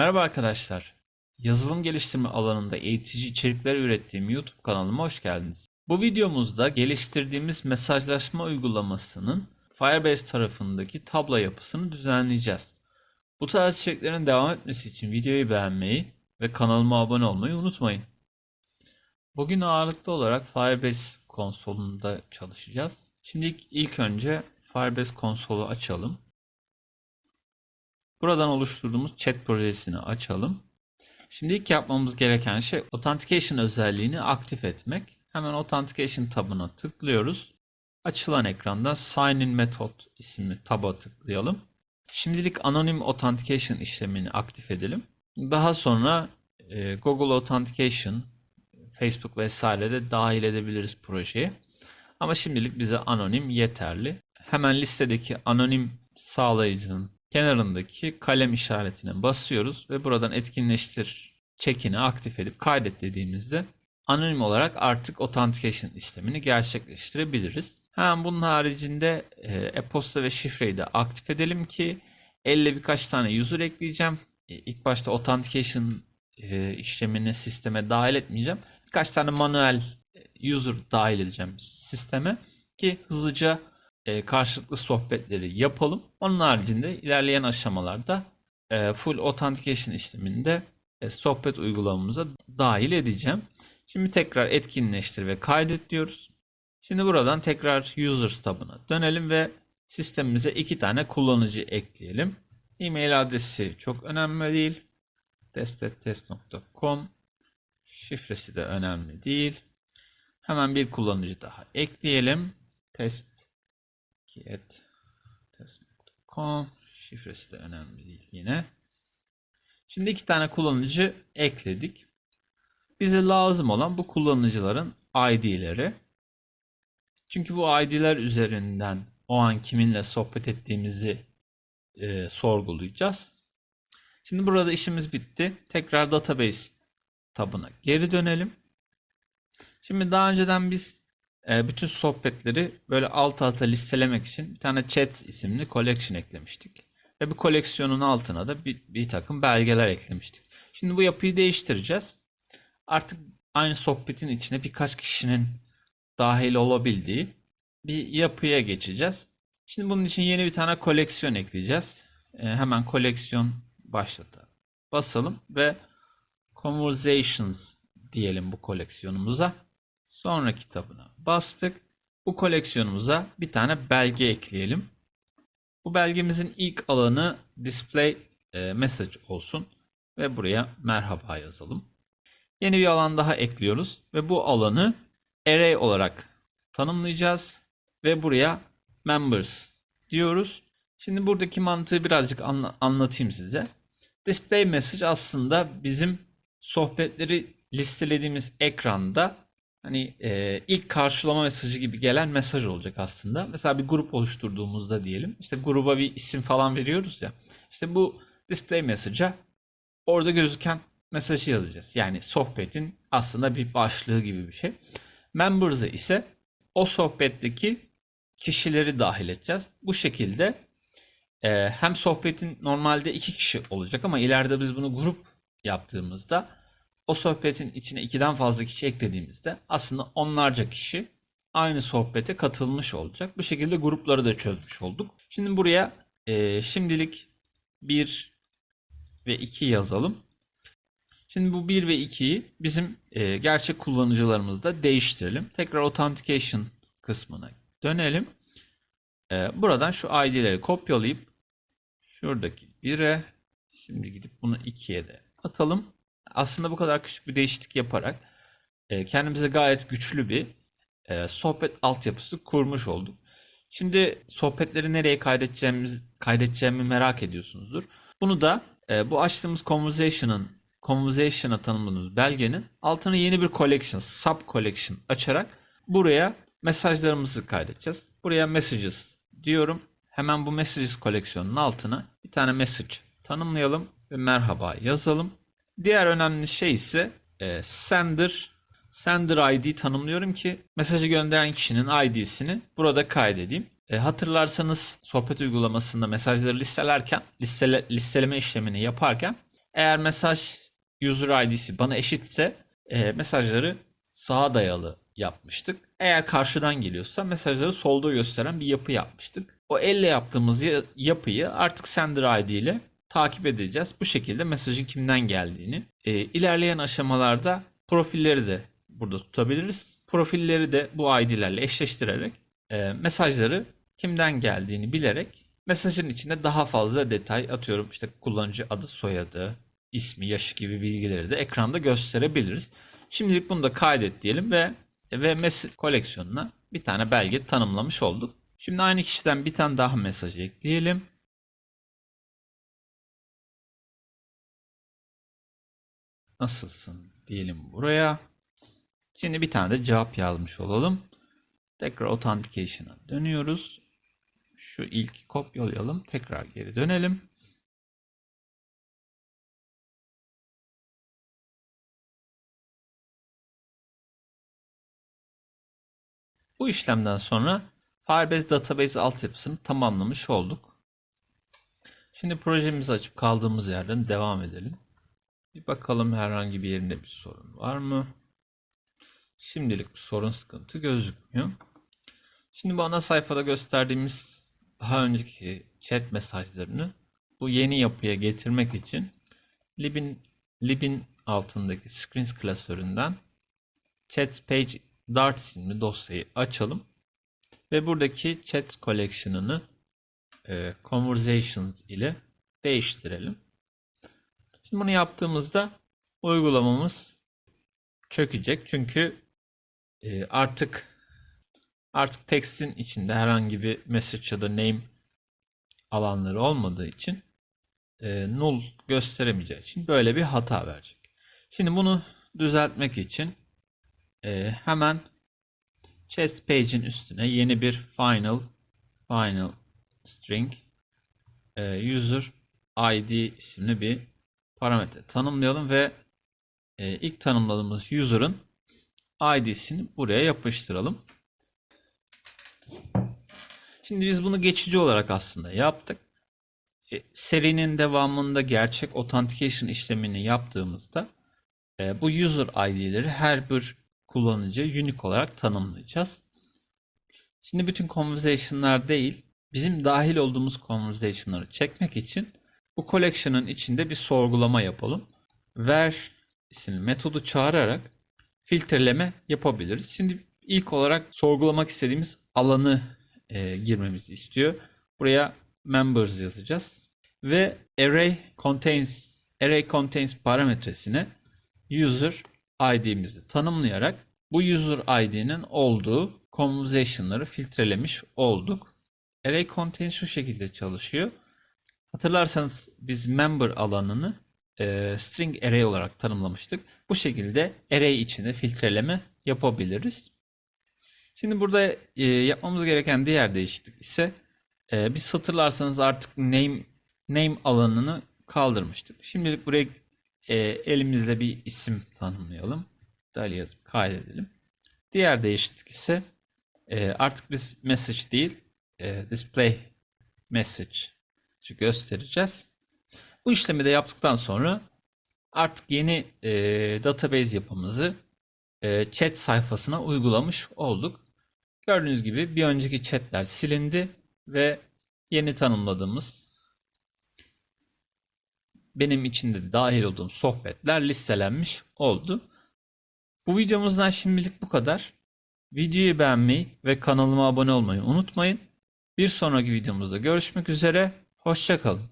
Merhaba arkadaşlar. Yazılım geliştirme alanında eğitici içerikler ürettiğim YouTube kanalıma hoş geldiniz. Bu videomuzda geliştirdiğimiz mesajlaşma uygulamasının Firebase tarafındaki tablo yapısını düzenleyeceğiz. Bu tarz içeriklerin devam etmesi için videoyu beğenmeyi ve kanalıma abone olmayı unutmayın. Bugün ağırlıklı olarak Firebase konsolunda çalışacağız. Şimdi ilk, önce Firebase konsolu açalım. Buradan oluşturduğumuz chat projesini açalım. Şimdi ilk yapmamız gereken şey Authentication özelliğini aktif etmek. Hemen Authentication tabına tıklıyoruz. Açılan ekranda Sign in Method isimli taba tıklayalım. Şimdilik Anonym Authentication işlemini aktif edelim. Daha sonra e, Google Authentication, Facebook vesaire de dahil edebiliriz projeye. Ama şimdilik bize anonim yeterli. Hemen listedeki anonim sağlayıcının kenarındaki kalem işaretine basıyoruz ve buradan etkinleştir check'ini aktif edip kaydet dediğimizde anonim olarak artık authentication işlemini gerçekleştirebiliriz. Hemen bunun haricinde e, e-posta ve şifreyi de aktif edelim ki elle birkaç tane user ekleyeceğim. E, ilk başta authentication e, işlemini sisteme dahil etmeyeceğim. Birkaç tane manuel user dahil edeceğim sisteme ki hızlıca e, karşılıklı sohbetleri yapalım. Onun haricinde ilerleyen aşamalarda e, full authentication işleminde e, sohbet uygulamamıza dahil edeceğim. Şimdi tekrar etkinleştir ve kaydet diyoruz. Şimdi buradan tekrar users tabına dönelim ve sistemimize iki tane kullanıcı ekleyelim. E-mail adresi çok önemli değil. test.test.com Şifresi de önemli değil. Hemen bir kullanıcı daha ekleyelim. Test Get test.com şifresi de önemli değil yine. Şimdi iki tane kullanıcı ekledik. Bize lazım olan bu kullanıcıların ID'leri. Çünkü bu ID'ler üzerinden o an kiminle sohbet ettiğimizi e, sorgulayacağız. Şimdi burada işimiz bitti. Tekrar database tabına geri dönelim. Şimdi daha önceden biz bütün sohbetleri böyle alt alta listelemek için bir tane chat isimli collection eklemiştik. Ve bu koleksiyonun altına da bir, bir takım belgeler eklemiştik. Şimdi bu yapıyı değiştireceğiz. Artık aynı sohbetin içine birkaç kişinin dahil olabildiği bir yapıya geçeceğiz. Şimdi bunun için yeni bir tane koleksiyon ekleyeceğiz. E, hemen koleksiyon başlata basalım ve conversations diyelim bu koleksiyonumuza. Sonraki tabına bastık. Bu koleksiyonumuza bir tane belge ekleyelim. Bu belgemizin ilk alanı display e, message olsun ve buraya merhaba yazalım. Yeni bir alan daha ekliyoruz ve bu alanı array olarak tanımlayacağız ve buraya members diyoruz. Şimdi buradaki mantığı birazcık anla- anlatayım size. Display message aslında bizim sohbetleri listelediğimiz ekranda hani e, ilk karşılama mesajı gibi gelen mesaj olacak aslında. Mesela bir grup oluşturduğumuzda diyelim. işte gruba bir isim falan veriyoruz ya. İşte bu display message'a orada gözüken mesajı yazacağız. Yani sohbetin aslında bir başlığı gibi bir şey. Members'ı ise o sohbetteki kişileri dahil edeceğiz. Bu şekilde e, hem sohbetin normalde iki kişi olacak ama ileride biz bunu grup yaptığımızda o sohbetin içine ikiden fazla kişi eklediğimizde aslında onlarca kişi aynı sohbete katılmış olacak. Bu şekilde grupları da çözmüş olduk. Şimdi buraya e, şimdilik 1 ve 2 yazalım. Şimdi bu 1 ve 2'yi bizim e, gerçek kullanıcılarımızda değiştirelim. Tekrar authentication kısmına dönelim. E, buradan şu ID'leri kopyalayıp şuradaki 1'e şimdi gidip bunu 2'ye de atalım aslında bu kadar küçük bir değişiklik yaparak e, kendimize gayet güçlü bir e, sohbet altyapısı kurmuş olduk. Şimdi sohbetleri nereye kaydedeceğimiz kaydedeceğimi merak ediyorsunuzdur. Bunu da e, bu açtığımız conversation'ın conversation'a tanımladığımız belgenin altına yeni bir collection, sub collection açarak buraya mesajlarımızı kaydedeceğiz. Buraya messages diyorum. Hemen bu messages koleksiyonunun altına bir tane message tanımlayalım ve merhaba yazalım. Diğer önemli şey ise e, sender sender ID tanımlıyorum ki mesajı gönderen kişinin ID'sini burada kaydedeyim. E, hatırlarsanız sohbet uygulamasında mesajları listelerken listele, listeleme işlemini yaparken Eğer mesaj user ID'si bana eşitse e, mesajları sağa dayalı yapmıştık. Eğer karşıdan geliyorsa mesajları solda gösteren bir yapı yapmıştık. O elle yaptığımız ya- yapıyı artık sender ID ile takip edeceğiz. Bu şekilde mesajın kimden geldiğini. E, ilerleyen aşamalarda profilleri de burada tutabiliriz. Profilleri de bu ID'lerle eşleştirerek e, mesajları kimden geldiğini bilerek mesajın içinde daha fazla detay atıyorum işte kullanıcı adı, soyadı, ismi, yaşı gibi bilgileri de ekranda gösterebiliriz. Şimdilik bunu da kaydet diyelim ve ve mes koleksiyonuna bir tane belge tanımlamış olduk. Şimdi aynı kişiden bir tane daha mesaj ekleyelim. Nasılsın diyelim buraya. Şimdi bir tane de cevap yazmış olalım. Tekrar Authentication'a dönüyoruz. Şu ilk kopyalayalım. Tekrar geri dönelim. Bu işlemden sonra Firebase Database altyapısını tamamlamış olduk. Şimdi projemizi açıp kaldığımız yerden devam edelim. Bir bakalım herhangi bir yerinde bir sorun var mı? Şimdilik bir sorun sıkıntı gözükmüyor. Şimdi bu ana sayfada gösterdiğimiz daha önceki chat mesajlarını bu yeni yapıya getirmek için libin libin altındaki screens klasöründen chat page dart isimli dosyayı açalım ve buradaki chat collection'ını e, conversations ile değiştirelim. Şimdi bunu yaptığımızda uygulamamız çökecek çünkü e, artık artık text'in içinde herhangi bir message ya da name alanları olmadığı için e, null gösteremeyeceği için böyle bir hata verecek. Şimdi bunu düzeltmek için e, hemen chest page'in üstüne yeni bir final final string user id isimli bir parametre tanımlayalım ve e, ilk tanımladığımız user'ın id'sini buraya yapıştıralım. Şimdi biz bunu geçici olarak aslında yaptık. E, serinin devamında gerçek authentication işlemini yaptığımızda e, bu user ID'leri her bir kullanıcı unique olarak tanımlayacağız. Şimdi bütün conversation'lar değil, bizim dahil olduğumuz conversation'ları çekmek için bu collection'ın içinde bir sorgulama yapalım. Where isimli metodu çağırarak filtreleme yapabiliriz. Şimdi ilk olarak sorgulamak istediğimiz alanı e, girmemizi istiyor. Buraya members yazacağız ve array contains array contains parametresine user id'mizi tanımlayarak bu user id'nin olduğu conversation'ları filtrelemiş olduk. Array contains şu şekilde çalışıyor. Hatırlarsanız biz member alanını e, string array olarak tanımlamıştık. Bu şekilde array içinde filtreleme yapabiliriz. Şimdi burada e, yapmamız gereken diğer değişiklik ise e, biz hatırlarsanız artık name name alanını kaldırmıştık. Şimdilik buraya e, elimizle bir isim tanımlayalım. Dali yazıp kaydedelim. Diğer değişiklik ise e, artık biz message değil e, display message göstereceğiz. Bu işlemi de yaptıktan sonra artık yeni e, database yapımızı e, chat sayfasına uygulamış olduk. Gördüğünüz gibi bir önceki chatler silindi ve yeni tanımladığımız benim içinde dahil olduğum sohbetler listelenmiş oldu. Bu videomuzdan şimdilik bu kadar. Videoyu beğenmeyi ve kanalıma abone olmayı unutmayın. Bir sonraki videomuzda görüşmek üzere. Hoşçakalın.